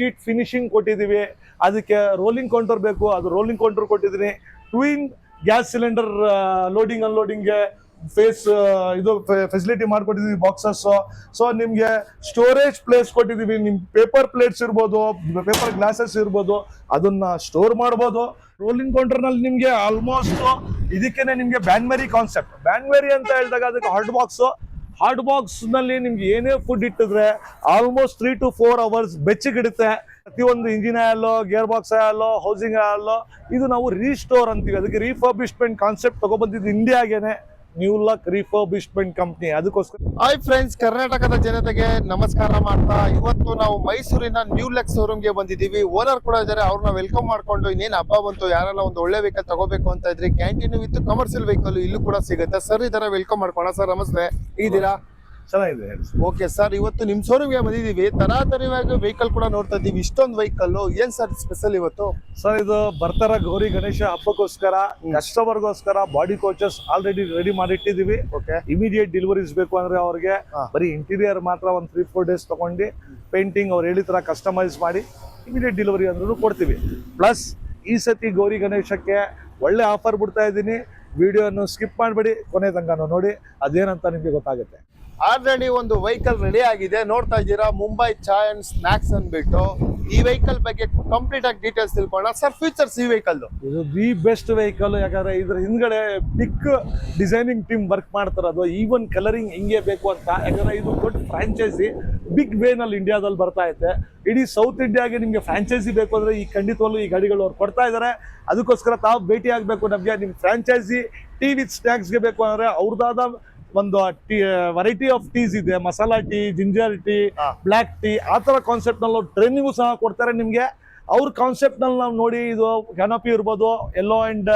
Sheet finishing ಕೊಟ್ಟಿದ್ದೀವಿ. ಅದಕ್ಕೆ rolling counter ಬೇಕು. ಅದು ರೋಲಿಂಗ್ ಕೌಂಟರ್ ಕೊಟ್ಟಿದ್ದೀನಿ. ಟ್ವಿನ್ ಗ್ಯಾಸ್ ಸಿಲಿಂಡರ್ ಲೋಡಿಂಗ್ ಅನ್ಲೋಡಿಂಗ್ಗೆ ಫೇಸ್ ಇದು ಫೆಸಿಲಿಟಿ ಮಾಡಿಕೊಟ್ಟಿದ್ದೀವಿ ಬಾಕ್ಸಸ್ ಸೊ ನಿಮಗೆ ಸ್ಟೋರೇಜ್ ಪ್ಲೇಸ್ ಕೊಟ್ಟಿದ್ದೀವಿ. ನಿಮ್ಮ ಪೇಪರ್ ಪ್ಲೇಟ್ಸ್ ಇರ್ಬೋದು ಪೇಪರ್ ಗ್ಲಾಸಸ್ ಇರ್ಬೋದು, ಅದನ್ನು ಸ್ಟೋರ್ ಮಾಡ್ಬೋದು. ರೋಲಿಂಗ್ ಕೌಂಟರ್ನಲ್ಲಿ ನಿಮಗೆ ಆಲ್ಮೋಸ್ಟು ಆಲ್ಮೋಸ್ಟ್ ಇದಕ್ಕೇನೆ ನಿಮಗೆ ಬ್ಯಾನ್ಮೆರಿ ಕಾನ್ಸೆಪ್ಟ್ ಬ್ಯಾನ್ಮೆರಿ ಅಂತ ಹೇಳಿದಾಗ ಅದಕ್ಕೆ ಹಾಟ್ ಬಾಕ್ಸ್ ಹಾಟ್ ಬಾಕ್ಸ್ನಲ್ಲಿ ನಿಮ್ಗೆ ಏನೇ food ಇಟ್ಟಿದ್ರೆ almost three to four hours ಬೆಚ್ಚಗಿಡುತ್ತೆ. ಪ್ರತಿಯೊಂದು ಇಂಜಿನ್ ಆಯಲ್ಲೋ ಗೇರ್ ಬಾಕ್ಸ್ ಆಯಲ್ಲೋ ಹೌಸಿಂಗ್ ಆಯಲ್ಲೋ ಇದು ನಾವು ರೀಸ್ಟೋರ್ ಅಂತೀವಿ. ಅದಕ್ಕೆ ರೀಫರ್ಬಿಶ್ಮೆಂಟ್ ಕಾನ್ಸೆಪ್ಟ್ ತಗೊಬಂದಿದ್ದು ಇಂಡಿಯಾಗೇನೆ ನ್ಯೂ ಲಕ್ ರಿಪಬ್ಲಿಷ್ಮೆಂಟ್ ಕಂಪ್ನಿ ಅದಕ್ಕೋಸ್ಕರ. ಹಾಯ್ ಫ್ರೆಂಡ್ಸ್ ಕರ್ನಾಟಕದ ಜನತೆಗೆ ನಮಸ್ಕಾರ ಮಾಡ್ತಾ ಇವತ್ತು ನಾವು ಮೈಸೂರಿನ ನ್ಯೂ ಲೆಕ್ಗೆ ಬಂದಿದ್ದೀವಿ. ಓನರ್ ಕೂಡ ಇದ್ದಾರೆ ಅವ್ರನ್ನ ವೆಲ್ಕಮ್ ಮಾಡ್ಕೊಂಡು ಇನ್ನೇನು ಹಬ್ಬ ಬಂತು ಯಾರೆಲ್ಲ ಒಂದು ಒಳ್ಳೆ ವೆಹಿಕಲ್ ತಗೋಬೇಕು ಅಂತ ಇದ್ರೆ ಕ್ಯಾಂಟೀನ್ ವಿತ್ ಕಮರ್ಷಿಯಲ್ ವೆಹಿಕಲ್ ಇಲ್ಲೂ ಕೂಡ ಸಿಗುತ್ತೆ. ಸರ್ ಇದರ ವೆಲ್ಕಮ್ ಮಾಡ್ಕೋಣ ಸರ್ ನಮಸ್ತೆ. ಇದ್ದೀರಾ ಚೆನ್ನಾಗಿದೆ ಓಕೆ ಸರ್ ಇವತ್ತು ನಿಮ್ಮ ಶೋರೂಮ್ಗೆ ಬಂದಿದ್ದೀವಿ. ತರಾತರವಾಗಿ ವೆಹಿಕಲ್ ಕೂಡ ನೋಡ್ತಾ ಇದ್ದೀವಿ. ಇಷ್ಟೊಂದು ವೆಹಿಕಲ್ ಏನು ಸರ್ ಸ್ಪೆಷಲ್ ಇವತ್ತು? ಸರ್ ಇದು ಬರ್ತಾರ ಗೌರಿ ಗಣೇಶ ಹಬ್ಬಕ್ಕೋಸ್ಕರ ಕಸ್ಟಮರ್ಗೋಸ್ಕರ ಬಾಡಿ ಕೋಚಸ್ ಆಲ್ರೆಡಿ ರೆಡಿ ಮಾಡಿಟ್ಟಿದ್ದೀವಿ ಓಕೆ. ಇಮಿಡಿಯೇಟ್ ಡೆಲಿವರೀಸ್ ಬೇಕು ಅಂದ್ರೆ ಅವ್ರಿಗೆ. ಬರೀ ಇಂಟೀರಿಯರ್ ಮಾತ್ರ ಒಂದು ತ್ರೀ ಫೋರ್ ಡೇಸ್ ತಗೊಂಡು ಪೇಂಟಿಂಗ್ ಅವ್ರು ಹೇಳಿದ ತರ ಕಸ್ಟಮೈಸ್ ಮಾಡಿ ಇಮಿಡಿಯೇಟ್ ಡೆಲಿವರಿ ಅಂದ್ರೂ ಕೊಡ್ತೀವಿ. ಪ್ಲಸ್ ಈ ಸತಿ ಗೌರಿ ಗಣೇಶಕ್ಕೆ ಒಳ್ಳೆ ಆಫರ್ ಬಿಡ್ತಾ ಇದ್ದೀನಿ. ವಿಡಿಯೋನು ಸ್ಕಿಪ್ ಮಾಡಬೇಡಿ. ಕೊನೆ ತನಕ ನೋಡಿ. ಅದೇನಂತ ನಿಮಗೆ ಗೊತ್ತಾಗುತ್ತೆ. ಆಲ್ರೆಡಿ ಒಂದು ವೆಹಿಕಲ್ ರೆಡಿ ಆಗಿದೆ. ನೋಡ್ತಾ ಇದ್ದೀರಾ, ಮುಂಬೈ ಚಾಯ್ ಅಂಡ್ ಸ್ನಾಕ್ಸ್ ಅಂದ್ಬಿಟ್ಟು. ಈ ವೆಹಿಕಲ್ ಬಗ್ಗೆ ಕಂಪ್ಲೀಟ್ ಆಗಿ ಡೀಟೇಲ್ಸ್ ತಿಳ್ಕೊಳ್ಳೋಣ. ಸರ್ ಫ್ಯೂಚರ್ಸ್ ಈ ವೆಹಿಕಲ್ ಇದು ದಿ ಬೆಸ್ಟ್ ವೆಹಿಕಲ್ ಯಾಕಂದ್ರೆ ಇದ್ರ ಹಿಂದ್ಗಡೆ ಬಿಗ್ ಡಿಸೈನಿಂಗ್ ಟೀಮ್ ವರ್ಕ್ ಮಾಡ್ತಾರದು ಈವನ್ ಕಲರಿಂಗ್ ಹಿಂಗೆ ಬೇಕು ಅಂತ. ಯಾಕಂದ್ರೆ ಇದು ದೊಡ್ಡ ಫ್ರಾಂಚೈಸಿ ಬಿಗ್ ವೇನಲ್ಲಿ ಇಂಡಿಯಾದಲ್ಲಿ ಬರ್ತಾ ಐತೆ. ಇಡೀ ಸೌತ್ ಇಂಡಿಯಾಗೆ ನಿಮಗೆ ಫ್ರಾಂಚೈಸಿ ಬೇಕು ಅಂದ್ರೆ ಈ ಖಂಡಿತವಾಗ್ಲೂ ಈ ಗಾಡಿಗಳು ಅವ್ರು ಕೊಡ್ತಾ ಇದ್ದಾರೆ ಅದಕ್ಕೋಸ್ಕರ ತಾವು ಭೇಟಿ ಆಗಬೇಕು ನಮಗೆ ನಿಮ್ಮ ಫ್ರಾಂಚೈಸಿ ಟಿ ವಿತ್ ಸ್ನ್ಯಾಕ್ಸ್ಗೆ ಬೇಕು ಅಂದ್ರೆ ಅವ್ರದ್ದಾದ ಒಂದು ಟೀ ವೆರೈಟಿ ಆಫ್ ಟೀಸ್ ಇದೆ. Masala tea ginger tea. Black tea ಆ ಥರ ಕಾನ್ಸೆಪ್ಟ್ನಲ್ಲಿ ಟ್ರೈನಿಂಗು ಸಹ ಕೊಡ್ತಾರೆ ನಿಮಗೆ. ಅವ್ರ ಕಾನ್ಸೆಪ್ಟ್ನಲ್ಲಿ ನಾವು ನೋಡಿ ಇದು ಕ್ಯಾನಪಿ ಇರ್ಬೋದು ಎಲ್ಲೋ ಅಂಡ್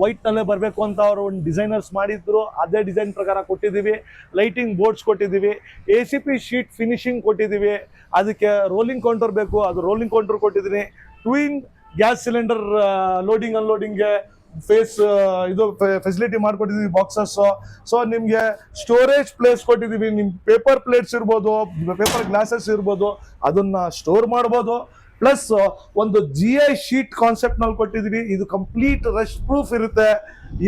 ವೈಟ್ ನಲ್ಲೇ ಬರಬೇಕು ಅಂತ ಅವರು ಒಂದು ಡಿಸೈನರ್ಸ್ ಮಾಡಿದ್ರು. ಅದೇ ಡಿಸೈನ್ ಪ್ರಕಾರ ಕೊಟ್ಟಿದ್ದೀವಿ. ಲೈಟಿಂಗ್ ಬೋರ್ಡ್ಸ್ ಕೊಟ್ಟಿದ್ದೀವಿ. A C P sheet finishing ಕೊಟ್ಟಿದ್ದೀವಿ. ಅದಕ್ಕೆ ರೋಲಿಂಗ್ ಕೌಂಟರ್ ಬೇಕು. ಅದು ರೋಲಿಂಗ್ ಕೌಂಟರ್ ಕೊಟ್ಟಿದ್ದೀನಿ. ಟ್ವಿನ್ ಗ್ಯಾಸ್ ಸಿಲಿಂಡರ್ ಲೋಡಿಂಗ್ ಅನ್ಲೋಡಿಂಗ್ಗೆ ಫೇಸ್ ಇದು ಫೆಸಿಲಿಟಿ ಮಾಡ್ಕೊಟ್ಟಿದೀವಿ ಬಾಕ್ಸಸ್ ಸೊ ನಿಮಗೆ ಸ್ಟೋರೇಜ್ ಪ್ಲೇಸ್ ಕೊಟ್ಟಿದ್ದೀವಿ ನಿಮ್ಮ ಪೇಪರ್ ಪ್ಲೇಟ್ಸ್ ಇರ್ಬೋದು ಪೇಪರ್ ಗ್ಲಾಸಸ್ ಇರ್ಬೋದು, ಅದನ್ನ ಸ್ಟೋರ್ ಮಾಡ್ಬೋದು. ಪ್ಲಸ್ ಒಂದು ಜಿ ಐ ಶೀಟ್ ಕಾನ್ಸೆಪ್ಟ್ನಲ್ಲಿ ಕೊಟ್ಟಿದೀವಿ. ಇದು ಕಂಪ್ಲೀಟ್ ರಶ್ ಪ್ರೂಫ್ ಇರುತ್ತೆ.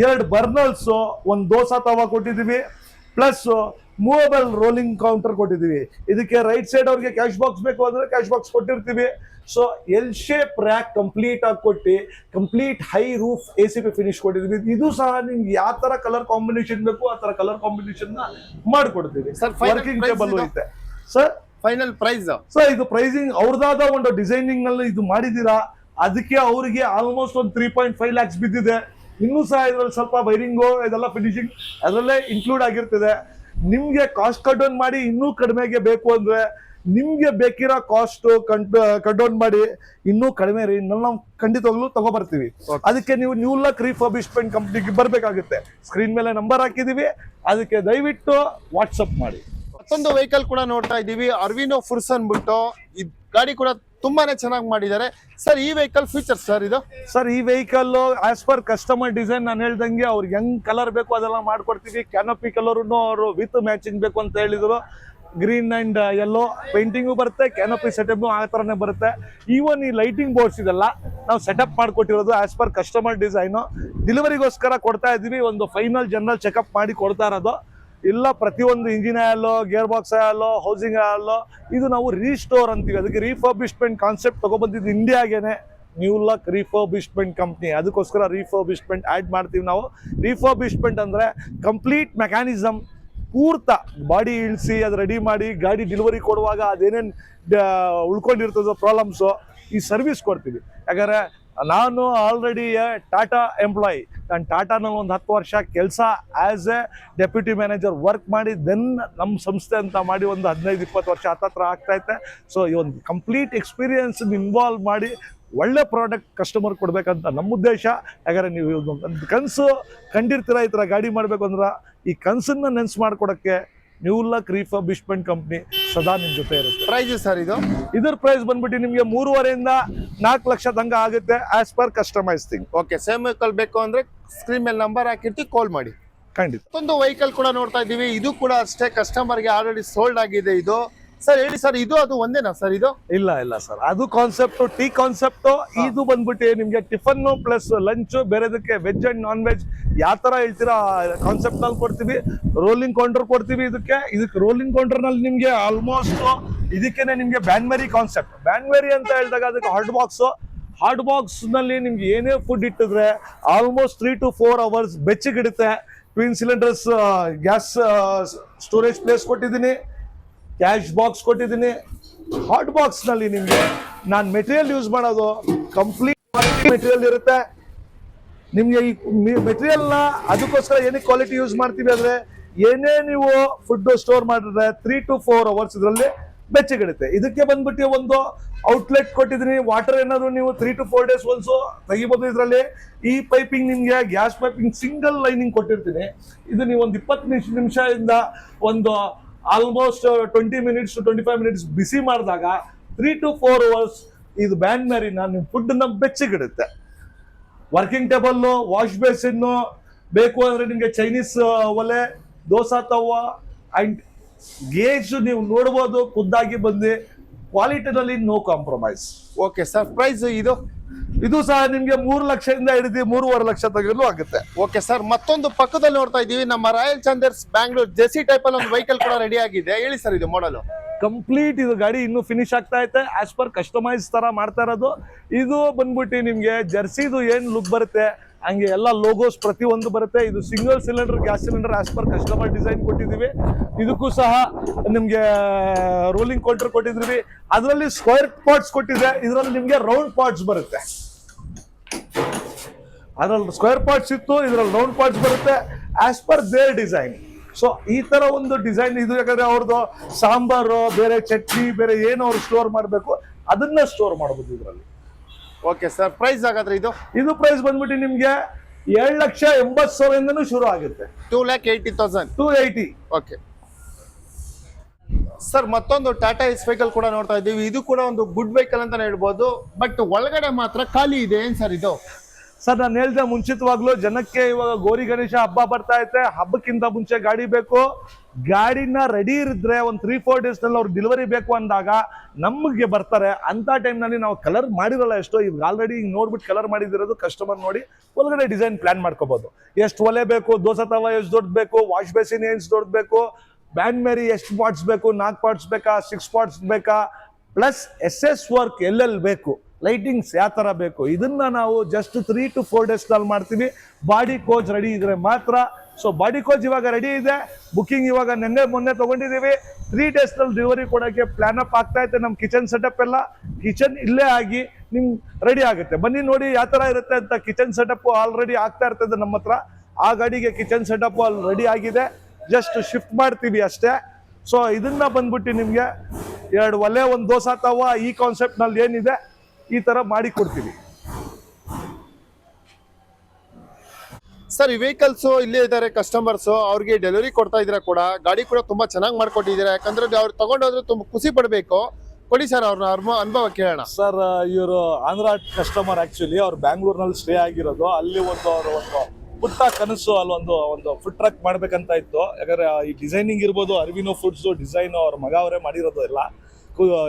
ಎರಡು ಬರ್ನಲ್ಸ್ ಒಂದು ದೋಸೆ ತವಾ ಕೊಟ್ಟಿದೀವಿ. ಪ್ಲಸ್ ಮೂವಬಲ್ ರೋಲಿಂಗ್ ಕೌಂಟರ್ ಕೊಟ್ಟಿದೀವಿ. ಇದಕ್ಕೆ ರೈಟ್ ಸೈಡ್ ಅವ್ರಿಗೆ ಕ್ಯಾಶ್ ಬಾಕ್ಸ್ ಬೇಕು ಅಂದ್ರೆ ಕ್ಯಾಶ್ ಬಾಕ್ಸ್ ಕೊಟ್ಟಿರ್ತೀವಿ. So L shape rack complete ಆಗಿ ಕೊಟ್ಟು complete high roof A C P finish ಕೊಟ್ಟಿದ್ವಿ. ಇದು ಸಹ ನಿಮ್ಗೆ ಯಾವ ತರ ಕಲರ್ ಕಾಂಬಿನೇಷನ್ ಬೇಕು ಆ ತರ ಕಲರ್ ಕಾಂಬಿನೇಷನ್ ಮಾಡ್ಕೊಡ್ತೀವಿ. ಮಾಡಿಕೊಡ್ತೀವಿ ವರ್ಕಿಂಗ್ ಟೇಬಲ್? ಐತೆ. ಸರ್ ಫೈನಲ್ ಪ್ರೈಸ್ ಸರ್ ಇದು ಪ್ರೈಸಿಂಗ್ ಅವ್ರದಾದ ಒಂದು ಡಿಸೈನಿಂಗ್ನಲ್ಲಿ ಇದು ಮಾಡಿದೀರಾ ಅದಕ್ಕೆ ಅವರಿಗೆ ಆಲ್ಮೋಸ್ಟ್ ಒಂದು ತ್ರೀ ಪಾಯಿಂಟ್ ಫೈವ್ ಲ್ಯಾಕ್ಸ್ ಬಿದ್ದಿದೆ. ಇನ್ನೂ ಸಹ ಇದ್ರಲ್ಲಿ ಸ್ವಲ್ಪ ವೈರಿಂಗು ಇದೆಲ್ಲ ಫಿನಿಶಿಂಗ್ ಅದರಲ್ಲೇ ಇನ್ಕ್ಲೂಡ್ ಆಗಿರ್ತದೆ. ನಿಮ್ಗೆ ಕಾಸ್ಟ್ ಕಟ್ ಡೌನ್ ಮಾಡಿ ಇನ್ನೂ ಕಡಿಮೆಗೆ ಬೇಕು ಅಂದ್ರೆ ನಿಮ್ಗೆ ಬೇಕಿರೋ ಕಾಸ್ಟ್ ಕಟ್ ಡೌನ್ ಮಾಡಿ ಇನ್ನೂ ಕಡಿಮೆ ರೀ. ನಾವು ಖಂಡಿತವಾಗ್ಲೂ ತಗೊಬರ್ತೀವಿ. ಅದಕ್ಕೆ ನೀವು ನ್ಯೂ ಲಕ್ ರೀಫರ್ಬಿಶ್ಮೆಂಟ್ ಕಂಪ್ನಿಗೆ ಬರಬೇಕಾಗುತ್ತೆ. ಸ್ಕ್ರೀನ್ ಮೇಲೆ ನಂಬರ್ ಹಾಕಿದೀವಿ. ಅದಕ್ಕೆ ದಯವಿಟ್ಟು ವಾಟ್ಸಪ್ ಮಾಡಿ. ಮತ್ತೊಂದು ವೆಹಿಕಲ್ ಕೂಡ ನೋಡ್ತಾ ಇದ್ದೀವಿ. ಅರ್ವಿನೋ ಫುರ್ಸ್ ಅನ್ಬಿಟ್ಟು ಈ ಗಾಡಿ ಕೂಡ ತುಂಬಾನೇ ಚೆನ್ನಾಗಿ ಮಾಡಿದ್ದಾರೆ. ಸರ್ ಈ ವೆಹಿಕಲ್ ಫೀಚರ್ ಸರ್ ಇದು? ಸರ್ ಈ vehicle as per customer design ನಾನು ಹೇಳ್ದಂಗೆ ಅವ್ರಿಗೆ ಹೆಂಗ್ ಕಲರ್ ಬೇಕು ಅದೆಲ್ಲ ಮಾಡ್ಕೊಡ್ತೀವಿ. ಕ್ಯಾನೋಪಿ ಕಲರ್ನು ಅವರು ವಿತ್ ಮ್ಯಾಚಿಂಗ್ ಬೇಕು ಅಂತ ಹೇಳಿದ್ರು. ಗ್ರೀನ್ ಅಂಡ್ ಎಲ್ಲೋ ಪೇಂಟಿಂಗು ಬರುತ್ತೆ ಕ್ಯಾನೋಪಿ ಸೆಟಪ್ ಆ ಥರನೇ ಬರುತ್ತೆ. ಈವನ್ ಈ ಲೈಟಿಂಗ್ ಬೋರ್ಡ್ಸ್ ಇದೆಲ್ಲ ನಾವು ಸೆಟಪ್ ಮಾಡಿಕೊಟ್ಟಿರೋದು ಆಸ್ ಪರ್ ಕಸ್ಟಮರ್ ಡಿಸೈನು ಡೆಲಿವರಿಗೋಸ್ಕರ ಕೊಡ್ತಾ ಇದ್ದೀವಿ ಒಂದು ಫೈನಲ್ ಜನರಲ್ ಚೆಕಪ್ ಮಾಡಿ ಕೊಡ್ತಾ ಇರೋದು. ಇಲ್ಲ ಪ್ರತಿಯೊಂದು ಇಂಜಿನ್ ಆಯಲ್ಲೋ ಗೇರ್ ಬಾಕ್ಸ್ ಆಯಲ್ಲೋ ಹೌಸಿಂಗ್ ಆಯಲ್ಲೋ ಇದು ನಾವು ರೀಸ್ಟೋರ್ ಅಂತೀವಿ. ಅದಕ್ಕೆ ರೀಫರ್ಬಿಶ್ಮೆಂಟ್ ಕಾನ್ಸೆಪ್ಟ್ ತಗೊಬಂದಿದ್ದು ಇಂಡಿಯಾಗೇನೆ ನ್ಯೂ ಲಕ್ ರೀಫರ್ಬಿಷ್ಮೆಂಟ್ ಕಂಪ್ನಿ ಅದಕ್ಕೋಸ್ಕರ ರೀಫರ್ಬಿಷ್ಮೆಂಟ್ ಆ್ಯಡ್ ಮಾಡ್ತೀವಿ ನಾವು. ರೀಫರ್ಬಿಷ್ಮೆಂಟ್ ಅಂದರೆ ಕಂಪ್ಲೀಟ್ ಮೆಕ್ಯಾನಿಸಮ್ ಪೂರ್ತ ಬಾಡಿ ಇಳಿಸಿ ಅದು ರೆಡಿ ಮಾಡಿ ಗಾಡಿ ಡೆಲಿವರಿ ಕೊಡುವಾಗ ಅದೇನೇನು ಉಳ್ಕೊಂಡಿರ್ತದೋ ಪ್ರಾಬ್ಲಮ್ಸು ಈ ಸರ್ವಿಸ್ ಕೊಡ್ತೀವಿ. ಯಾಕಂದರೆ ನಾನು ಆಲ್ರೆಡಿ ಟಾಟಾ ಎಂಪ್ಲಾಯಿ ನಾನು ಟಾಟಾನಲ್ಲಿ ಒಂದು ಹತ್ತು ವರ್ಷ ಕೆಲಸ as a deputy manager work ಮಾಡಿ ದೆನ್ ನಮ್ಮ ಸಂಸ್ಥೆ ಅಂತ ಮಾಡಿ ಒಂದು ಹದಿನೈದು ಇಪ್ಪತ್ತು ವರ್ಷ ಹತ್ತತ್ರ ಆಗ್ತೈತೆ ಸೊ ಈ ಒಂದು ಕಂಪ್ಲೀಟ್ ಎಕ್ಸ್ಪೀರಿಯನ್ಸ್ ಇನ್ವಾಲ್ವ್ ಮಾಡಿ ಒಳ್ಳೆ ಪ್ರಾಡಕ್ಟ್ ಕಸ್ಟಮರ್ ಕೊಡಬೇಕಂತ ನಮ್ಮ ಉದ್ದೇಶ. ಯಾಕಂದರೆ ನೀವು ಕನಸು ಕಂಡಿರ್ತೀರ ಈ ಥರ ಗಾಡಿ ಮಾಡಬೇಕು ಅಂದ್ರೆ ಈ ಕನಸನ್ನ ನೆನ್ಸು ಮಾಡ್ಕೊಡಕ್ಕೆ ನ್ಯೂ ಲಕ್ ರೀಫರ್ಬಿಶ್ಮೆಂಟ್ ಕಂಪ್ನಿ ಸದಾ ನಿಮ್ಮ ಜೊತೆ ಇರುತ್ತೆ. ಪ್ರೈಸ್ ಸರ್ ಇದು? ಇದ್ರ ಪ್ರೈಸ್ ಬಂದ್ಬಿಟ್ಟು ನಿಮಗೆ ಮೂರುವರೆಯಿಂದ ನಾಲ್ಕು ಲಕ್ಷ ತನಕ ಆಗುತ್ತೆ as per customise thing okay same vehicle ಬೇಕು ಅಂದ್ರೆ ಸ್ಕ್ರೀನ್ ಮೇಲೆ ನಂಬರ್ ಹಾಕಿರ್ತೀವಿ ಕಾಲ್ ಮಾಡಿ. ಖಂಡಿತ. ಒಂದು ವೆಹಿಕಲ್ ಕೂಡ ನೋಡ್ತಾ ಇದ್ದೀವಿ. ಇದು ಕೂಡ ಅಷ್ಟೇ ಕಸ್ಟಮರ್ಗೆ ಆಲ್ರೆಡಿ ಸೋಲ್ಡ್ ಆಗಿದೆ ಇದು. ಸರ್ ಹೇಳಿ ಸರ್ ಇದು ಅದು ಒಂದೇನಾ ಸರ್ ಇದು? ಇಲ್ಲ ಇಲ್ಲ ಸರ್. ಅದು ಕಾನ್ಸೆಪ್ಟ್ ಟೀ ಕಾನ್ಸೆಪ್ಟ್ ಇದು ಬಂದ್ಬಿಟ್ಟು ನಿಮ್ಗೆ ಟಿಫನ್ ಪ್ಲಸ್ ಲಂಚ್ ಬೇರೆದಕ್ಕೆ ವೆಜ್ ಅಂಡ್ ನಾನ್ ವೆಜ್ ಯಾವ ತರ ಹೇಳ್ತೀರಾ ಕಾನ್ಸೆಪ್ಟ್ನಲ್ಲಿ ಕೊಡ್ತೀವಿ. ರೋಲಿಂಗ್ ಕೌಂಟರ್ ಕೊಡ್ತೀವಿ ಇದಕ್ಕೆ. ಇದಕ್ಕೆ ರೋಲಿಂಗ್ ಕೌಂಟರ್ನಲ್ಲಿ ನಿಮ್ಗೆ ಆಲ್ಮೋಸ್ಟ್ ಇದಕ್ಕೇನೆ ನಿಮ್ಗೆ ಬ್ಯಾನ್ಮರಿ ಕಾನ್ಸೆಪ್ಟ್ ಬ್ಯಾನ್ಮೆರಿ ಅಂತ ಹೇಳಿದಾಗ ಅದಕ್ಕೆ ಹಾರ್ಡ್ ಬಾಕ್ಸ್ ಹಾರ್ಡ್ ಬಾಕ್ಸ್ನಲ್ಲಿ ನಿಮ್ಗೆ ಏನೇ food ಇಟ್ಟಿದ್ರೆ almost three to four hours ಬೆಚ್ಚಗಿಡುತ್ತೆ. Twin cylinders gas storage place ಕೊಟ್ಟಿದ್ದೀನಿ. ಕ್ಯಾಶ್ ಬಾಕ್ಸ್ ಕೊಟ್ಟಿದ್ದೀನಿ. ಹಾಟ್ ಬಾಕ್ಸ್ನಲ್ಲಿ ನಿಮಗೆ ನಾನು ಮೆಟೀರಿಯಲ್ ಯೂಸ್ ಮಾಡೋದು ಕಂಪ್ಲೀಟ್ ಮೆಟೀರಿಯಲ್ ಇರುತ್ತೆ. ನಿಮಗೆ ಈ ಮೆಟೀರಿಯಲ್ನ ಅದಕ್ಕೋಸ್ಕರ ಏನೇ ಕ್ವಾಲಿಟಿ ಯೂಸ್ ಮಾಡ್ತೀವಿ ಅಂದ್ರೆ ಏನೇ ನೀವು ಫುಡ್ ಸ್ಟೋರ್ ಮಾಡಿದ್ರೆ ತ್ರೀ ಟು ಫೋರ್ ಅವರ್ಸ್ ಇದರಲ್ಲಿ ಬೆಚ್ಚಗಿಡುತ್ತೆ. ಇದಕ್ಕೆ ಬಂದ್ಬಿಟ್ಟು ಒಂದು ಔಟ್ಲೆಟ್ ಕೊಟ್ಟಿದ್ದೀನಿ. ವಾಟರ್ ಏನಾದ್ರು ನೀವು three to four days once ತೆಗಿಬೋದು ಇದರಲ್ಲಿ. ಈ ಪೈಪಿಂಗ್ ನಿಮಗೆ ಗ್ಯಾಸ್ ಪೈಪಿಂಗ್ ಸಿಂಗಲ್ ಲೈನಿಂಗ್ ಕೊಟ್ಟಿರ್ತೀನಿ. ಇದು ನೀವು ಒಂದು ಇಪ್ಪತ್ತು ನಿಮಿಷ ನಿಮಿಷದಿಂದ ಒಂದು almost twenty minutes twenty five minutes ಬಿಸಿ ಮಾಡಿದಾಗ ತ್ರೀ ಟು ಫೋರ್ ಅವರ್ಸ್ ಇದು ಬ್ಯಾನ್ ಮ್ಯಾರಿನ ನಿಮ್ಮ ಫುಡ್ನ ಬೆಚ್ಚಗಿಡುತ್ತೆ. ವರ್ಕಿಂಗ್ ಟೇಬಲ್ ವಾಶ್ ಬೇಸಿನ್ ಬೇಕು ಅಂದ್ರೆ ನಿಮಗೆ ಚೈನೀಸ್ ಒಲೆ, ದೋಸಾ, ತವ್ವ ಅಂಡ್ ಗೇಜ್ ನೀವು ನೋಡ್ಬೋದು, ಖುದ್ದಾಗಿ ಬಂದು ಕ್ವಾಲಿಟಿನಲ್ಲಿ no compromise okay sir price ಇದು. ಇದು ಸಹ ನಿಮ್ಗೆ ಮೂರು ಲಕ್ಷದಿಂದ ಹಿಡಿದು ಮೂರುವರೆ ಲಕ್ಷ ತೆಗೆದು ಆಗುತ್ತೆ. ಓಕೆ ಸರ್ ಮತ್ತೊಂದು ಪಕ್ಕದಲ್ಲಿ ನೋಡ್ತಾ ಇದೀವಿ ನಮ್ಮ ರಾಯಲ್ ಚಂದರ್ಸ್ ಬ್ಯಾಂಗ್ಳೂರ್ ಜೆಸಿ ಟೈಪ್ ಅಲ್ಲಿ ಒಂದು ವೆಹಿಕಲ್ ಕೂಡ ರೆಡಿ ಆಗಿದೆ. ಹೇಳಿ ಸರ್ ಇದು ಮಾಡಲು ಕಂಪ್ಲೀಟ್ ಇದು ಗಾಡಿ ಇನ್ನೂ ಫಿನಿಶ್ ಆಗ್ತಾ ಐತೆ. ಆಸ್ ಪರ್ ಕಸ್ಟಮೈಸ್ ತರ ಮಾಡ್ತಾ ಇರೋದು. ಇದು ಬಂದ್ಬಿಟ್ಟು ನಿಮ್ಗೆ ಜರ್ಸಿದು ಏನ್ ಲುಕ್ ಬರುತ್ತೆ ಹಂಗೆ ಎಲ್ಲ ಲೋಗೋಸ್ ಪ್ರತಿಯೊಂದು ಬರುತ್ತೆ. ಇದು single cylinder gas cylinder as per customer design ಕೊಟ್ಟಿದ್ದೀವಿ. ಇದಕ್ಕೂ ಸಹ ನಿಮ್ಗೆ ರೋಲಿಂಗ್ ಕೌಂಟರ್ ಕೊಟ್ಟಿದ್ದೀವಿ. ಅದರಲ್ಲಿ ಸ್ಕ್ವೇರ್ ಪಾಟ್ಸ್ ಕೊಟ್ಟಿದೆ. ಇದರಲ್ಲಿ ನಿಮ್ಗೆ ರೌಂಡ್ ಪಾಟ್ಸ್ ಬರುತ್ತೆ. ಅದ್ರಲ್ಲಿ ಸ್ಕ್ವೇರ್ ಪಾರ್ಟ್ಸ್ ಇತ್ತು ಇದ್ರಲ್ಲಿ ರೌಂಡ್ ಪಾರ್ಟ್ಸ್ ಬರುತ್ತೆ as per their design so ಈ ತರ ಒಂದು ಡಿಸೈನ್ ಇದು ಯಾಕಂದ್ರೆ ಅವ್ರದ್ದು ಸಾಂಬಾರು ಬೇರೆ ಚಟ್ನಿ ಬೇರೆ ಏನು ಅವ್ರು ಸ್ಟೋರ್ ಮಾಡಬೇಕು ಅದನ್ನ ಸ್ಟೋರ್ ಮಾಡಬಹುದು ಇದರಲ್ಲಿ. ಓಕೆ ಸರ್ ಪ್ರೈಸ್ ಹಾಗಾದ್ರೆ ಇದು? ಇದು ಪ್ರೈಸ್ ಬಂದ್ಬಿಟ್ಟು ನಿಮ್ಗೆ ಏಳು ಲಕ್ಷ ಎಂಬತ್ತು ಸಾವಿರದಿಂದನೂ ಶುರು ಆಗುತ್ತೆ. Two lakh eighty thousand two eighty okay sir ಮತ್ತೊಂದು ಟಾಟಾ ಎಸ್ ವೆಹಿಕಲ್ ಕೂಡ ನೋಡ್ತಾ ಇದ್ದೀವಿ. ಇದು ಕೂಡ ಒಂದು ಗುಡ್ ವೆಹಿಕಲ್ ಅಂತಾನೆ ಹೇಳ್ಬೋದು. ಬಟ್ ಒಳಗಡೆ ಮಾತ್ರ ಖಾಲಿ ಇದೆ ಏನ್ ಸರ್ ಇದು? ಸರ್, ನಾನು ಹೇಳ್ದೆ ಮುಂಚಿತವಾಗ್ಲೂ ಜನಕ್ಕೆ ಇವಾಗ ಗೋರಿ ಗಣೇಶ ಹಬ್ಬ ಬರ್ತಾ ಐತೆ, ಹಬ್ಬಕ್ಕಿಂತ ಮುಂಚೆ ಗಾಡಿ ಬೇಕು. ಗಾಡಿನ ರೆಡಿ ಇರಿದ್ರೆ ಒಂದು ತ್ರೀ ಫೋರ್ ಡೇಸ್ನಲ್ಲಿ ಅವ್ರು ಡೆಲಿವರಿ ಬೇಕು ಅಂದಾಗ ನಮಗೆ ಬರ್ತಾರೆ. ಅಂತ ಟೈಮ್ನಲ್ಲಿ ನಾವು ಕಲರ್ ಮಾಡಿರಲ್ಲ ಎಷ್ಟೋ ಈಗ ಆಲ್ರೆಡಿ ಈಗ ನೋಡ್ಬಿಟ್ಟು ಕಲರ್ ಮಾಡಿದಿರೋದು ಕಸ್ಟಮರ್ ನೋಡಿ ಒಳಗಡೆ ಡಿಸೈನ್ ಪ್ಲಾನ್ ಮಾಡ್ಕೋಬಹುದು ಎಷ್ಟು ಒಲೆ ಬೇಕು, ದೋಸೆ ತವ ಎಷ್ಟು ದೊಡ್ಡ ಬೇಕು ವಾಶ್ ಬೇಸಿನ್ ಎಷ್ಟು ದೊಡ್ಡ ಬೇಕು ಬ್ಯಾಂಡ್ ಮೇರಿ ಎಷ್ಟು ಪಾರ್ಟ್ಸ್ ಬೇಕು, ನಾಲ್ಕು ಪಾರ್ಟ್ಸ್ ಬೇಕಾ ಸಿಕ್ಸ್ ಪಾರ್ಟ್ಸ್ ಬೇಕಾ ಪ್ಲಸ್ ಎಸ್ ಎಸ್ ವರ್ಕ್ ಎಲ್ಲೆಲ್ಲಿ ಬೇಕು. ಲೈಟಿಂಗ್ಸ್ ಯಾವ ಥರ ಬೇಕು? ಇದನ್ನ ನಾವು ಜಸ್ಟ್ ತ್ರೀ ಟು ಫೋರ್ ಡೇಸ್ನಲ್ಲಿ ಮಾಡ್ತೀವಿ. ಬಾಡಿ ಕೋಚ್ ರೆಡಿ ಇದ್ರೆ ಮಾತ್ರ. ಸೊ ಬಾಡಿ ಕೋಚ್ ಇವಾಗ ರೆಡಿ ಇದೆ. ಬುಕಿಂಗ್ ಇವಾಗ ನಿನ್ನೆ ಮೊನ್ನೆ ತಗೊಂಡಿದ್ದೀವಿ. ತ್ರೀ ಡೇಸ್ನಲ್ಲಿ ಡೆಲಿವರಿ ಕೊಡೋಕೆ ಪ್ಲಾನ್ ಅಪ್ ಆಗ್ತಾ ಇದೆ. ನಮ್ಮ ಕಿಚನ್ ಸೆಟಪ್ ಎಲ್ಲ ಕಿಚನ್ ಇಲ್ಲೇ ಆಗಿ ನಿಮ್ ರೆಡಿ ಆಗುತ್ತೆ. ಬನ್ನಿ ನೋಡಿ ಯಾವ ಥರ ಇರುತ್ತೆ ಅಂತ ಕಿಚನ್ ಸೆಟಪ್ ಆಲ್ರೆಡಿ ಆಗ್ತಾ ಇರ್ತದೆ ನಮ್ಮ ಹತ್ರ. ಆ ಗಾಡಿಗೆ ಕಿಚನ್ ಸೆಟಪ್ ಅಲ್ಲಿ ರೆಡಿ ಆಗಿದೆ. ಜಸ್ಟ್ ಶಿಫ್ಟ್ ಮಾಡ್ತೀವಿ ಅಷ್ಟೇ. ಸೊ ಇದನ್ನ ಬಂದ್ಬಿಟ್ಟು ನಿಮಗೆ ಎರಡು ಒಲೆ, ಒಂದು ದೋಸೆ ತವ ಈ ಕಾನ್ಸೆಪ್ಟ್ನಲ್ಲಿ ಏನಿದೆ ಈ ತರ ಮಾಡಿ ಕೊಡ್ತೀವಿ. ಸರ್ ಈ ವೆಹಿಕಲ್ಸ್ ಇಲ್ಲೇ ಇದ್ದಾರೆ ಕಸ್ಟಮರ್ಸ್ ಅವ್ರಿಗೆ ಡೆಲಿವರಿ ಕೊಡ್ತಾ ಇದ್ದೀರಾ ಕೂಡ ಗಾಡಿ ಕೂಡ ತುಂಬಾ ಚೆನ್ನಾಗಿ ಮಾಡ್ಕೊಟ್ಟಿದ್ದೀರಾ? ಯಾಕಂದ್ರೆ ಅವ್ರು ತಗೊಂಡೋದ್ರೆ ತುಂಬಾ ಖುಷಿ ಪಡಬೇಕು. ಕೊಡಿ ಸರ್ ಅವ್ರನ್ನ ಅವ್ರ ಅನುಭವ ಕೇಳೋಣ. ಸರ್ ಇವರು ಆಂಧ್ರ ಕಸ್ಟಮರ್ ಆಕ್ಚುಲಿ ಅವ್ರು ಬ್ಯಾಂಗ್ಳೂರ್ನಲ್ಲಿ ಸ್ಟೇ ಆಗಿರೋದು. ಅಲ್ಲಿ ಒಂದು ಅವರು ಒಂದು ಪುಟ್ಟ ಕನಸು ಅಲ್ಲೊಂದು ಒಂದು ಫುಡ್ ಟ್ರಕ್ ಮಾಡ್ಬೇಕಂತ ಇತ್ತು. ಯಾಕಂದ್ರೆ ಈ ಡಿಸೈನಿಂಗ್ ಇರ್ಬೋದು ಅರ್ವಿನೋ ಫುಡ್ಸ್ ಡಿಸೈನ್ ಅವ್ರ ಮಗ ಅವರೇ ಮಾಡಿರೋದು ಎಲ್ಲ.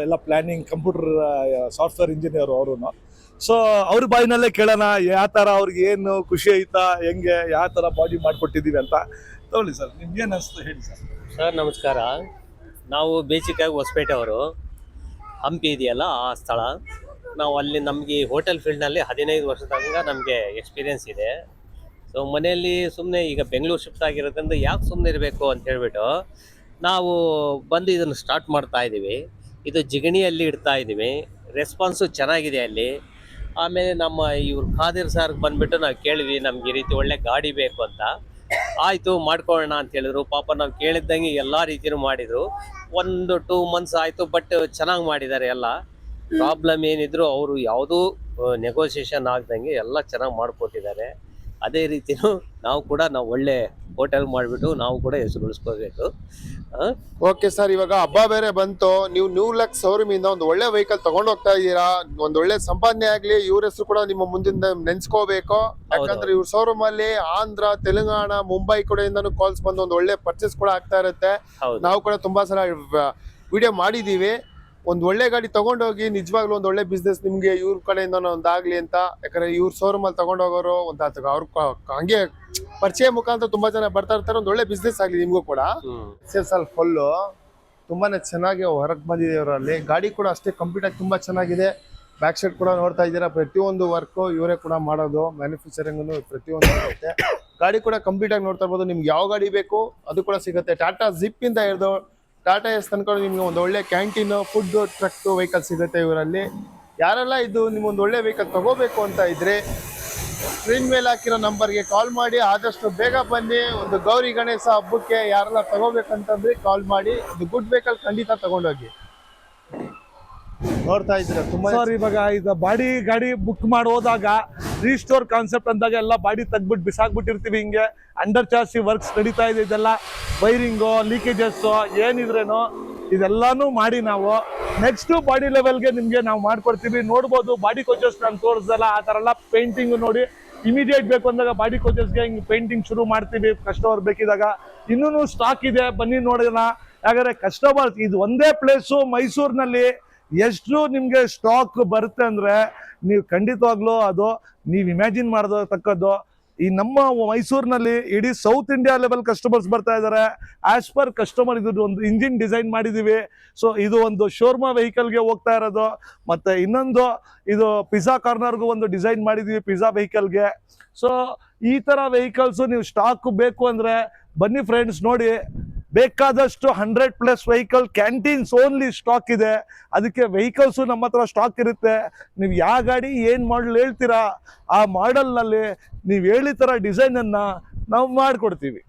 ಎಲ್ಲ ಪ್ಲಾನಿಂಗ್ ಕಂಪ್ಯೂಟರ್ ಸಾಫ್ಟ್ವೇರ್ ಇಂಜಿನಿಯರ್ ಅವರು ಸೊ ಅವ್ರ ಬಾಯಿನಲ್ಲೇ ಕೇಳೋಣ, ಯಾವ ಥರ ಅವ್ರಿಗೆ ಏನು ಖುಷಿ ಐತಾ ಹೆಂಗೆ, ಯಾವ ಥರ ಬಾಡಿ ಮಾಡಿಕೊಟ್ಟಿದ್ದೀವಿ ಅಂತ ತಗೊಳ್ಳಿ ಸರ್. ನಿಮ್ಗೆ ಏನು ಅನಿಸ್ತು ಹೇಳಿ ಸರ್. ಸರ್, ನಮಸ್ಕಾರ. ನಾವು ಬೇಸಿಕ್ಕಾಗಿ ಹೊಸಪೇಟೆ ಅವರು. ಹಂಪಿ ಇದೆಯಲ್ಲ, ಆ ಸ್ಥಳ. ನಾವು ಅಲ್ಲಿ ನಮಗೆ ಹೋಟೆಲ್ ಫೀಲ್ಡ್ನಲ್ಲಿ ಹದಿನೈದು ವರ್ಷದ ತನಕ ನಮಗೆ ಎಕ್ಸ್ಪೀರಿಯನ್ಸ್ ಇದೆ. ಸೊ ಮನೆಯಲ್ಲಿ ಸುಮ್ಮನೆ ಈಗ ಬೆಂಗಳೂರು ಶಿಫ್ಟ್ ಆಗಿರೋದ್ರಿಂದ ಯಾಕೆ ಸುಮ್ಮನೆ ಇರಬೇಕು ಅಂತ ಹೇಳಿಬಿಟ್ಟು ನಾವು ಬಂದು ಇದನ್ನು ಸ್ಟಾರ್ಟ್ ಮಾಡ್ತಾ ಇದ್ದೀವಿ ಇದು ಜಿಗಣಿಯಲ್ಲಿ ಇಡ್ತಾ ಇದ್ದೀವಿ. ರೆಸ್ಪಾನ್ಸು ಚೆನ್ನಾಗಿದೆ ಅಲ್ಲಿ. ಆಮೇಲೆ ನಮ್ಮ ಇವ್ರು ಖಾದಿರ್ ಸರ್ ಬಂದ್ಬಿಟ್ಟು ನಾವು ಕೇಳಿದ್ವಿ, ನಮ್ಗೆ ಈ ರೀತಿ ಒಳ್ಳೆ ಗಾಡಿ ಬೇಕು ಅಂತ. ಆಯಿತು, ಮಾಡ್ಕೊಳ್ಳೋಣ ಅಂತ ಹೇಳಿದ್ರು. ಪಾಪ ನಾವು ಕೇಳಿದ್ದಂಗೆ ಎಲ್ಲ ರೀತಿಯೂ ಮಾಡಿದರು. ಒಂದು ಟೂ ಮಂತ್ಸ್ ಆಯಿತು ಬಟ್ ಚೆನ್ನಾಗಿ ಮಾಡಿದ್ದಾರೆ ಎಲ್ಲ. ಪ್ರಾಬ್ಲಮ್ ಏನಿದ್ರು ಅವರು ಯಾವುದೂ ನೆಗೋಸಿಯೇಷನ್ ಆಗ್ದಂಗೆ ಎಲ್ಲ ಚೆನ್ನಾಗಿ ಮಾಡಿಕೊಟ್ಟಿದ್ದಾರೆ. ಅದೇ ರೀತಿನೂ ನಾವು ಕೂಡ ನಾವು ಒಳ್ಳೆ ಹೋಟೆಲ್ ಮಾಡಿಬಿಟ್ಟು ನಾವು ಕೂಡ ಹೆಸರು ಉಳಿಸ್ಕೋಬೇಕು ಓಕೆ ಸರ್ ಇವಾಗ ಹಬ್ಬ ಬೇರೆ ಬಂತು. ನೀವು ನ್ಯೂ ಲಕ್ ಶೋರೂಮಿಂದ ಇಂದ ಒಂದು ಒಳ್ಳೆ ವೆಹಿಕಲ್ ತಗೊಂಡು ಹೋಗ್ತಾ ಇದ್ದೀರಾ? ಒಂದ್ ಒಳ್ಳೆ ಸಂಪಾದನೆ ಆಗ್ಲಿ ಇವ್ರ ಹೆಸರು ಕೂಡ ನಿಮ್ಮ ಮುಂದಿನ ನೆನ್ಸ್ಕೋಬೇಕು. ಯಾಕಂದ್ರೆ ಇವ್ರ ಶೋರೂಮ್ ಅಲ್ಲಿ ಆಂಧ್ರ ತೆಲಂಗಾಣ ಮುಂಬೈ ಕೂಡ ಇಂದನೂ ಕಾಲ್ಸ್ ಬಂದು ಒಂದು ಒಳ್ಳೆ ಪರ್ಚೇಸ್ ಕೂಡ ಆಗ್ತಾ ಇರುತ್ತೆ. ನಾವು ಕೂಡ ತುಂಬಾ ಸಲ ವಿಡಿಯೋ ಮಾಡಿದ್ದೀವಿ. ಒಂದು ಒಳ್ಳೆ ಗಾಡಿ ತಗೊಂಡೋಗಿ ನಿಜವಾಗ್ಲೂ ಒಂದು ಒಳ್ಳೆ ಬಿಸ್ನೆಸ್ ನಿಮಗೆ ಇವ್ರ ಕಡೆಯಿಂದ ಒಂದಾಗ್ಲಿ ಅಂತ. ಯಾಕಂದ್ರೆ ಇವ್ರ ಶೋರೂಮ್ ಅಲ್ಲಿ ತಗೊಂಡೋಗೋರು ಒಂದು ಅವ್ರ ಹಂಗೆ ಪರಿಚಯ ಮುಖಾಂತರ ತುಂಬಾ ಜನ ಬರ್ತಾ ಇರ್ತಾರೆ ಒಂದು ಒಳ್ಳೆ ಬಿಸ್ನೆಸ್ ಆಗಲಿ ನಿಮಗೂ ಕೂಡ. ಸೇಲ್ಸ್ ಅಲ್ಲಿ ಫುಲ್ಲು ತುಂಬಾನೇ ಚೆನ್ನಾಗಿ ಹೊರಗೆ ಬಂದಿದೆ ಅವರಲ್ಲಿ ಗಾಡಿ ಕೂಡ ಅಷ್ಟೇ ಕಂಪ್ಲೀಟ್ ಆಗಿ ತುಂಬಾ ಚೆನ್ನಾಗಿದೆ. ಬ್ಯಾಕ್ ಸೈಡ್ ಕೂಡ ನೋಡ್ತಾ ಇದ್ದೀರಾ ಪ್ರತಿಯೊಂದು ವರ್ಕು ಇವರೇ ಕೂಡ ಮಾಡೋದು ಮ್ಯಾನುಫ್ಯಾಕ್ಚರಿಂಗ್ ಪ್ರತಿಯೊಂದು ಇರುತ್ತೆ. ಗಾಡಿ ಕೂಡ ಕಂಪ್ಲೀಟ್ ಆಗಿ ನೋಡ್ತಾ ಇರ್ಬೋದು ನಿಮ್ಗೆ ಯಾವ ಗಾಡಿ ಬೇಕು ಅದು ಕೂಡ ಸಿಗುತ್ತೆ. ಟಾಟಾ ಜಿಪ್ ಇಂದ ಹಿಡಿದು ಟಾಟಾ ಎಸ್ ತನಕ ನಿಮಗೆ ಒಂದು ಒಳ್ಳೆ ಕ್ಯಾಂಟೀನ್ ಫುಡ್ ಟ್ರಕ್ ವೆಹಿಕಲ್ ಸಿಗುತ್ತೆ ಇವರಲ್ಲಿ. ಯಾರೆಲ್ಲ ಇದು ನಿಮಗೊಂದು ಒಳ್ಳೆ ವೆಹಿಕಲ್ ತಗೋಬೇಕು ಅಂತ ಇದ್ರೆ ಸ್ಕ್ರೀನ್ ಮೇಲೆ ಹಾಕಿರೋ ನಂಬರ್ಗೆ ಕಾಲ್ ಮಾಡಿ, ಆದಷ್ಟು ಬೇಗ ಬನ್ನಿ. ಒಂದು ಗೌರಿ ಗಣೇಶ ಹಬ್ಬಕ್ಕೆ ಯಾರೆಲ್ಲ ತಗೋಬೇಕಂತಂದ್ರೆ ಕಾಲ್ ಮಾಡಿ. ಒಂದು ಗುಡ್ ವೆಹಿಕಲ್ ಖಂಡಿತ ತಗೊಂಡೋಗಿ. ನೋಡ್ತಾ ಇದ್ದೀರಾ? ತುಂಬಾ ಸರ್ ಇವಾಗ ಇದು ಬಾಡಿ ಗಾಡಿ ಬುಕ್ ಮಾಡಿ ಹೋದಾಗ ರೀಸ್ಟೋರ್ ಕಾನ್ಸೆಪ್ಟ್ ಅಂದಾಗ ಎಲ್ಲ ಬಾಡಿ ತೆಗ್ಬಿಟ್ಟು ಬಿಸಾಕ್ಬಿಟ್ಟಿರ್ತೀವಿ ಹಿಂಗೆ. ಅಂಡರ್ ಚಾರ್ಜಿ ವರ್ಕ್ಸ್ ನಡೀತಾ ಇದೆ ಇದೆಲ್ಲ. ವೈರಿಂಗು ಲೀಕೇಜಸ್ ಏನಿದ್ರೇನು ಇದೆಲ್ಲಾನು ಮಾಡಿ ನಾವು. ನೆಕ್ಸ್ಟ್ ಬಾಡಿ ಲೆವೆಲ್ಗೆ ನಿಮಗೆ ನಾವು ಮಾಡ್ಕೊಡ್ತೀವಿ. ನೋಡ್ಬೋದು ಬಾಡಿ ಕೋಚಸ್ ನಾನು ತೋರಿಸ್ದಲ್ಲ ಆ ಥರ ಎಲ್ಲ ಪೇಂಟಿಂಗ್ ನೋಡಿ ಇಮಿಡಿಯೇಟ್ ಬೇಕು ಅಂದಾಗ ಬಾಡಿ ಕೋಚಸ್ಗೆ ಹಿಂಗೆ ಪೇಂಟಿಂಗ್ ಶುರು ಮಾಡ್ತೀವಿ. ಕಸ್ಟಮರ್ ಬೇಕಿದಾಗ ಇನ್ನೂ ಸ್ಟಾಕ್ ಇದೆ, ಬನ್ನಿ ನೋಡೋಣ. ಯಾಕಂದರೆ ಕಸ್ಟಮರ್ ಇದು ಒಂದೇ ಪ್ಲೇಸು ಮೈಸೂರಿನಲ್ಲಿ ಎಷ್ಟು ನಿಮಗೆ ಸ್ಟಾಕ್ ಬರುತ್ತೆ ಅಂದ್ರೆ ನೀವು ಖಂಡಿತವಾಗ್ಲೂ ಅದು ನೀವು ಇಮ್ಯಾಜಿನ್ ಮಾಡೋದಕ್ಕದ್ದು ಈ ನಮ್ಮ ಮೈಸೂರಿನಲ್ಲಿ ಇಡೀ ಸೌತ್ ಇಂಡಿಯಾ ಲೆವೆಲ್ ಕಸ್ಟಮರ್ಸ್ ಬರ್ತಾ ಇದ್ದಾರೆ ಆಸ್ ಪರ್ ಕಸ್ಟಮರ್ ಇದು ಒಂದು ಇಂಜಿನ್ ಡಿಸೈನ್ ಮಾಡಿದೀವಿ. ಸೊ ಇದು ಒಂದು ಶೋರ್ಮಾ ವೆಹಿಕಲ್ಗೆ ಹೋಗ್ತಾ ಇರೋದು. ಮತ್ತೆ ಇನ್ನೊಂದು, ಇದು ಪಿಜ್ಜಾ ಕಾರ್ನರ್ಗೂ ಒಂದು ಡಿಸೈನ್ ಮಾಡಿದೀವಿ ಪಿಜ್ಜಾ ವೆಹಿಕಲ್ಗೆ ಸೊ ಈ ತರ ವೆಹಿಕಲ್ಸ್ ನೀವು ಸ್ಟಾಕ್ ಬೇಕು ಅಂದ್ರೆ ಬನ್ನಿ ಫ್ರೆಂಡ್ಸ್ ನೋಡಿ. ಬೇಕಾದಷ್ಟು hundred plus vehicle canteens only stock ಇದೆ. ಅದಕ್ಕೆ ವೆಹಿಕಲ್ಸು ನಮ್ಮ ಹತ್ರ ಸ್ಟಾಕ್ ಇರುತ್ತೆ. ನೀವು ಯಾವ ಗಾಡಿ ಏನು ಮಾಡಲ್ ಹೇಳ್ತೀರಾ? ಆ ಮಾಡಲ್ನಲ್ಲಿ ನೀವು ಹೇಳಿದ ಥರ ಡಿಸೈನನ್ನು ನಾವು ಮಾಡಿಕೊಡ್ತೀವಿ.